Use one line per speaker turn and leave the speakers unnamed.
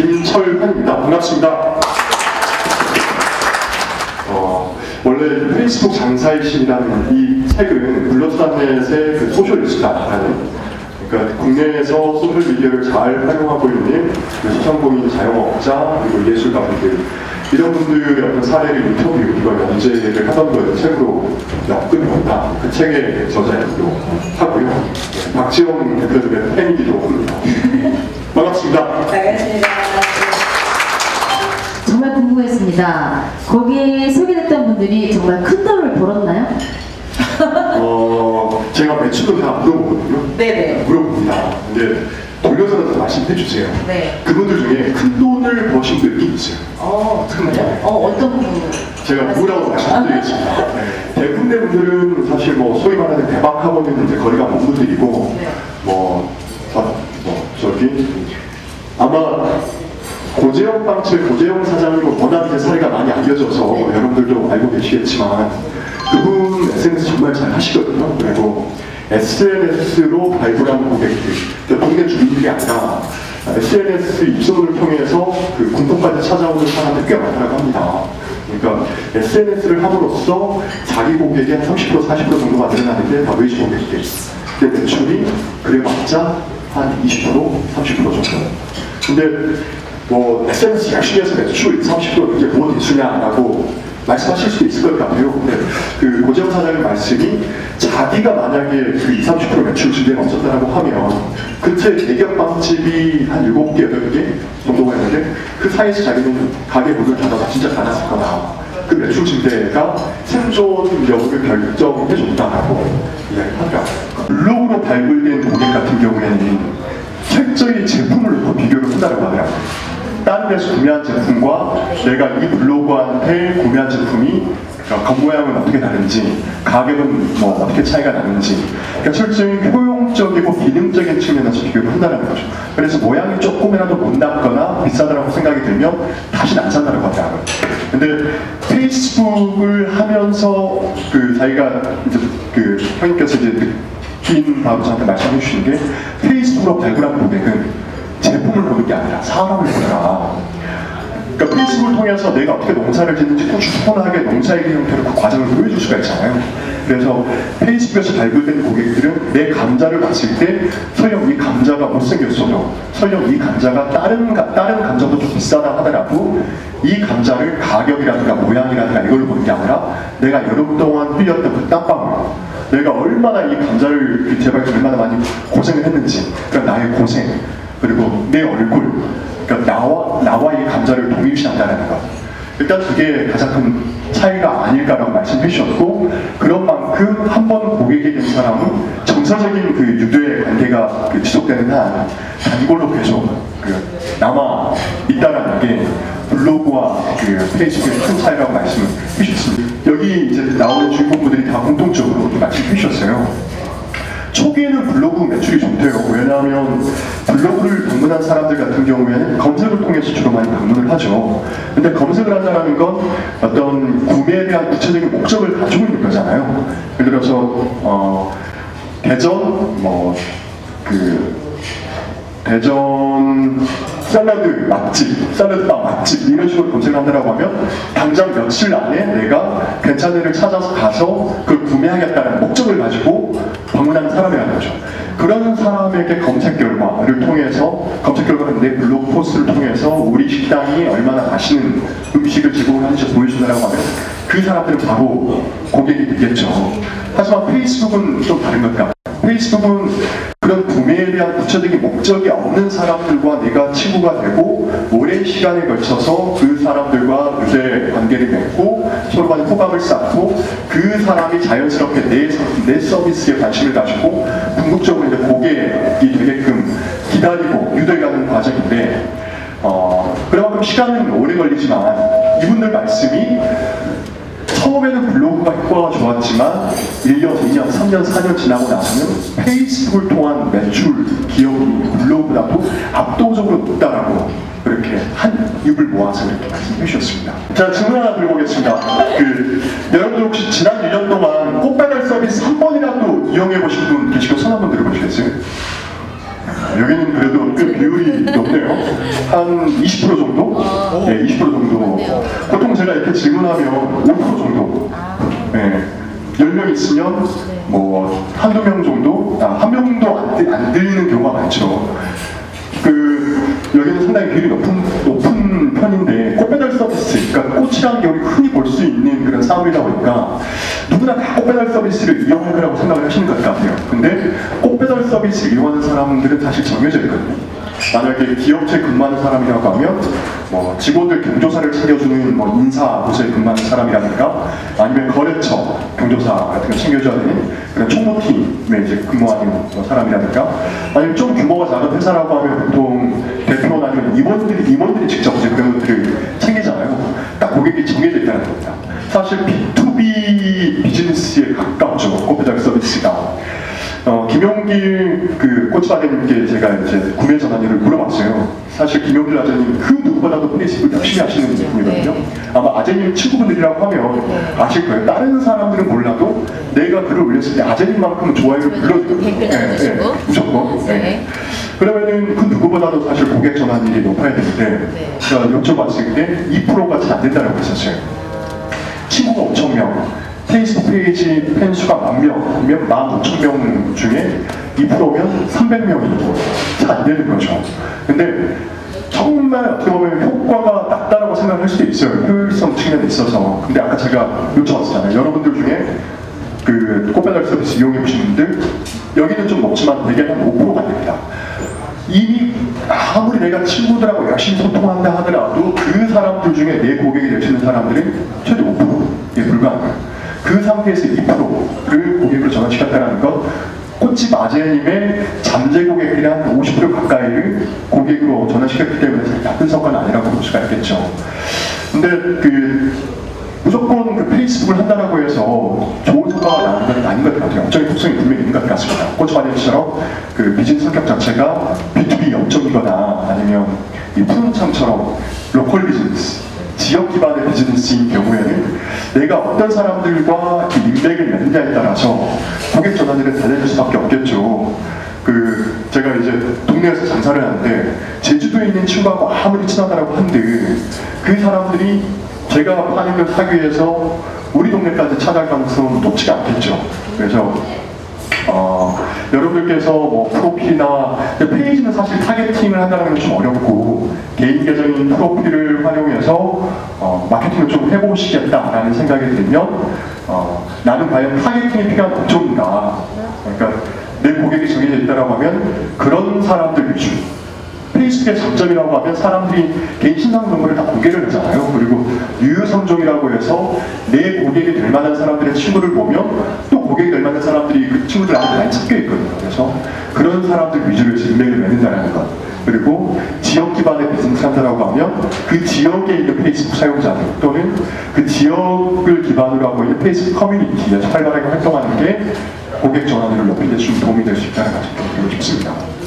김철환입니다. 반갑습니다. 어, 원래 페이스북 장사의 신이라는 이 책은 블러스단넷의 그 소셜리스트다라는 그러니까 국내에서 소셜미디어를 잘 활용하고 있는 그 소상공인 자영업자 그리고 예술가분들 이런 분들의 어떤 사례를 인터뷰 이걸 연재를 하던 걸 책으로 엮으려다 그 책의 저자이기도 하고요. 네, 박지영 대표님의 팬이기도 합니다. 반갑습니다.
정말 궁금했습니다. 거기에 소개됐던 분들이 정말 큰 돈을 벌었나요?
어, 제가 매출도 다 물어보거든요.
네네.
물어봅니다. 근데 돌려서 다 말씀해 주세요.
네.
그분들 중에 큰 돈을 버신 분이 있어요.
어, 정말요? 어, 어떤 분?
제가 누구라고 말씀드리겠습니다. 네. 대부분의 분들은 사실 뭐 소위 말하는 대박 이제 거리가 먼 분들이고
네.
뭐, 아, 뭐 저기 아마 고재영 빵집 고재영 사장이 뭐 워낙 이제 사례가 많이 알려져서
네.
여러분들도 알고 계시겠지만 그분 SNS 정말 잘 하시거든요. 그리고 SNS로 발굴한 고객들, 그러니까 주민들이 아니라 SNS 입소문을 통해서 그 군통까지 찾아오는 사람들이 꽤 많다고 합니다. 그러니까 SNS를 함으로써 자기 고객의 한 30% 40% 정도가 늘어나는데 다 외지 고객들. 근데 매출이 그래봤자 한 20% 30% 정도. 근데 뭐 SNS 열심히 해서 매출 30% 이게 뭐 대수냐라고 말씀하실 수도 있을 것 같아요. 근데 그 고재영 사장의 말씀이 자기가 만약에 그 20, 30% 매출 증대가 없었다라고 하면 그때 대기업 빵집이 한 7개, 8개 정도가 있는데 그 사이에서 자기는 가게 문을 닫아서 진짜 닫았을 거다. 그 매출 증대가 생존 여부를 결정해 줬다라고 이야기를 하더라고요. 블로그로 발굴된 고객 같은 경우에는 철저히 제품을 놓고 비교를 한다고 하더라고요. 다른 데서 구매한 제품과 내가 이 블로그한테 구매한 제품이 겉모양은 어떻게 다른지 가격은 뭐 어떻게 차이가 나는지 그러니까 철저히 효용적이고 기능적인 측면에서 비교를 한다는 거죠. 그래서 모양이 조금이라도 못났거나 비싸다라고 생각이 들면 다시는 안 산다고 하더라고요. 근데 페이스북을 하면서 그 자기가 이제 그 형님께서 이제 느낀 바로 저한테 말씀해 주신 게 페이스북으로 발굴한 고객은 제품을 보는 게 아니라 사람을 보더라. 그러니까 페이스북을 통해서 내가 어떻게 농사를 짓는지 꾸준하게 농사일기 형태로 그 과정을 보여줄 수가 있잖아요. 그래서 페이스북에서 발굴된 고객들은 내 감자를 봤을 때 설령 이 감자가 못생겼어도 설령 이 감자가 다른, 가- 다른 감자도 좀 비싸다 하더라도 이 감자를 가격이라든가 모양이라든가 이걸로 보는 게 아니라 내가 여름 동안 흘렸던 그 땀방울 내가 얼마나 이 감자를 그 재발기 얼마나 많이 고생을 했는지 그러니까 나의 고생 그리고 내 얼굴 그러니까 나와 나와 이 감자를 동일시한다는 것. 일단 그게 가장 큰 차이가 아닐까라고 말씀해 주셨고 그런 만큼 한 번 고객이 된 사람은 정서적인 그 유대 관계가 그 지속되는 한 단골로 계속 그 남아 있다라는 게 블로그와 그 페이스북의 큰 차이라고 말씀을 해주셨습니다. 여기 이제 나오는 주인공분들이 다 공통적으로 말씀해 주셨어요. 초기에는 블로그 매출이 좋대요. 왜냐하면 블로그를 방문한 사람들 같은 경우에는 검색을 통해서 주로 많이 방문을 하죠. 근데 검색을 한다는 건 어떤 구매에 대한 구체적인 목적을 가지고 있는 거잖아요. 예를 들어서 어, 대전 뭐 그 대전 샐러드 맛집, 샐러드바 맛집 이런 식으로 검색을 한다고 하면 당장 며칠 안에 내가 괜찮은 데를 찾아서 가서 그걸 구매하겠다는 목적을 가지고 방문하는 사람이라는 거죠. 그런 사람에게 검색 결과를 통해서 검색 결과는 내 블로그 포스트를 통해서 우리 식당이 얼마나 맛있는 음식을 제공하는지 보여준다고 하면 그 사람들은 바로 고객이 되겠죠. 하지만 페이스북은 좀 다른 것 같아요. 페이스북은 그런 구매에 대한 구체적인 목적이 없는 사람들과 내가 친구가 되고 오랜 시간에 걸쳐서 그 사람들과 유대 관계를 맺고 서로 간에 호감을 쌓고 그 사람이 자연스럽게 내, 서- 내 서비스에 관심을 가지고 궁극적으로 이제 고객이 되게끔 기다리고 유도해가는 과정인데 어, 그만큼 시간은 오래 걸리지만 이분들 말씀이 처음에는 블로그가 효과가 좋았지만 1년, 2년, 3년, 4년 지나고 나서는 페이스북을 통한 매출 기업이 블로그보다도 압도적으로 높다라고 그렇게 한 입을 모아서 이렇게 말씀해 주셨습니다. 자, 질문 하나 드리고 오겠습니다. 그, 여러분들 혹시 지난 1년 동안 꽃배달 서비스 한 번이라도 이용해 보신 분 계시고 손 한번 들어보시겠어요? 여기는 그래도 꽤 비율이 높네요. 한 20% 정도? 네, 20% 정도. 보통 제가 이렇게 질문하면 5% 정도. 네. 10명 있으면 뭐 한두 명 정도? 아, 한 명도 안, 들- 안 들리는 경우가 많죠. 그 여기는 상당히 비율이 높은 높은 편인데 꽃배달 서비스, 그러니까 꽃이라는 게 우리 흔히 볼 수 있는 그런 사업이다 보니까 누구나 다 꽃배달 서비스를 이용할 거라고 생각을 하시는 것 같아요. 근데 꽃배달 서비스를 이용하는 사람들은 사실 정해져 있거든요. 만약에 기업체 근무하는 사람이라고 하면 뭐 직원들 경조사를 챙겨주는 뭐 인사 부서에 근무하는 사람이라든가 아니면 거래처 경조사 같은 거 챙겨줘야 되는 그런 총무팀에 이제 근무하는 뭐 사람이라든가 아니면 좀 규모가 작은 회사라고 하면 보통 대표나 아니면 임원들이 임원들이 직접 이제 그런 것들을 챙기잖아요. 딱 고객이 정해져 있다는 겁니다. 사실 B2B 비즈니스에 가깝죠. 꽃배달 서비스가. 어, 김용길 그 꽃바대님께 제가 이제 구매 전환율을 물어봤어요. 사실 김용길 아재님 그 누구보다도 페이스북 열심히 하시는 분이거든요. 아마 아재님 친구분들이라고 하면 아실 거예요. 다른 사람들은 몰라도 내가 글을 올렸을 때 아재님만큼은 좋아요를 눌러주거든요.
댓글 남겨주시고.
무조건. 네.
네.
그러면은 그 누구보다도 사실 고객 전환율이 높아야 되는데
네.
제가 여쭤봤을 때 2%가 잘 안 된다고 했었어요. 친구가 5천 명, 페이스북 페이지 팬 수가 만 명, 아니면 만 5천 명 중에 2%면 300명이 잘안 되는 거죠. 근데 정말 어떻게 보면 효과가 낮다라고 생각할 수도 있어요. 효율성 측면에 있어서. 근데 아까 제가 여쭤봤잖아요. 여러분들 중에 그 꽃배달 서비스 이용해 보신 분들 여기는 좀 높지만 대개 한 5%가 됩니다. 이미 아무리 내가 친구들하고 열심히 소통한다 하더라도 그 사람들 중에 내 고객이 될 수 있는 사람들은 최대 5%에 불과해요. 그 상태에서 2%를 고객으로 전환시켰다는 건 꽃집 아재님의 잠재 고객들이 한50% 가까이를 고객으로 전환시켰기 때문에 나쁜 성과는 아니라고 볼 수가 있겠죠. 근데 그 무조건 그 페이스북을 한다라고 해서 좋은 성과가 나는 건 아닌 것 같아요. 업적인 특성이 분명히 있는 것 같습니다. 꽃바디처럼 그 비즈니스 성격 자체가 B2B 영적이거나 아니면 이 푸른창처럼 로컬 비즈니스, 지역 기반의 비즈니스인 경우에는 내가 어떤 사람들과 이 인맥을 맺느냐에 따라서 고객 전환율은 달라질 수밖에 없겠죠. 그 제가 이제 동네에서 장사를 하는데 제주도에 있는 친구하고 아무리 친하다라고 한들 그 사람들이 제가 파는 걸 사기 위해서 우리 동네까지 찾아갈 가능성은 높지가 않겠죠. 그래서 어, 여러분들께서 뭐 프로필이나 페이지는 사실 타겟팅을 한다는 건좀 어렵고 개인 계정인 프로필을 활용해서 어, 마케팅을 좀 해보시겠다라는 생각이 들면 어, 나는 과연 타겟팅이 필요한 업종인가 그러니까 내 고객이 정해져 있다고 하면 그런 사람들 위주 페이스북의 장점이라고 하면 사람들이 개인 신상 정보를 다 공개를 하잖아요. 그리고 유유상종이라고 해서 내 고객이 될 만한 사람들의 친구를 보면 또 고객이 될 만한 사람들이 그 친구들한테 많이 섞여 있거든요. 그래서 그런 사람들 위주로 인맥을 맺는다는 것. 그리고 지역 기반의 비즈니스 한다라고 하면 그 지역에 있는 페이스북 사용자들 또는 그 지역을 기반으로 하고 있는 페이스북 커뮤니티에서 활발하게 활동하는 게 고객 전환율을 높이는 데 좀 도움이 될 수 있다는 말씀 드리고 싶습니다.